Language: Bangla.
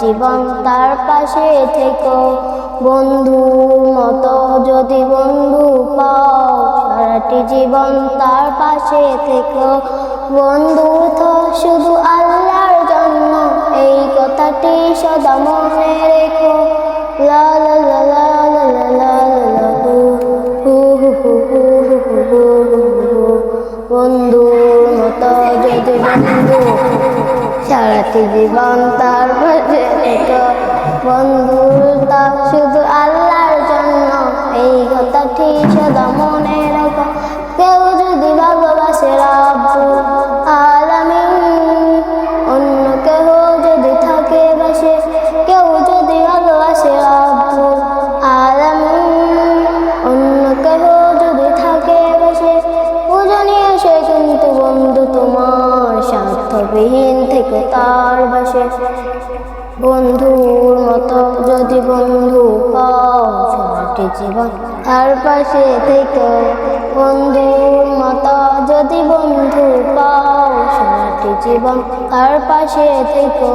জীবন তার পাশে থেকো বন্ধু মতো যদি বন্ধু পাও সারাটি জীবন তার পাশে থেকো বন্ধু তো শুধু আল্লাহর জন্য এই কথাটি সদা মনে রেখো লা লা লা লা লা লা লা হু হু হু হু হু হু সারাটি জীবন তার পাশে থেকো বন্ধুটা শুধু আল্লাহর জন্য এই কথাটি সদা থেকে তার বাসে বন্ধুর মতো যদি বন্ধু পাও জীবন, তার পাশে থেকে। বন্ধুর মতো যদি বন্ধু পাও সারাটি জীবন, তার পাশে থেকে।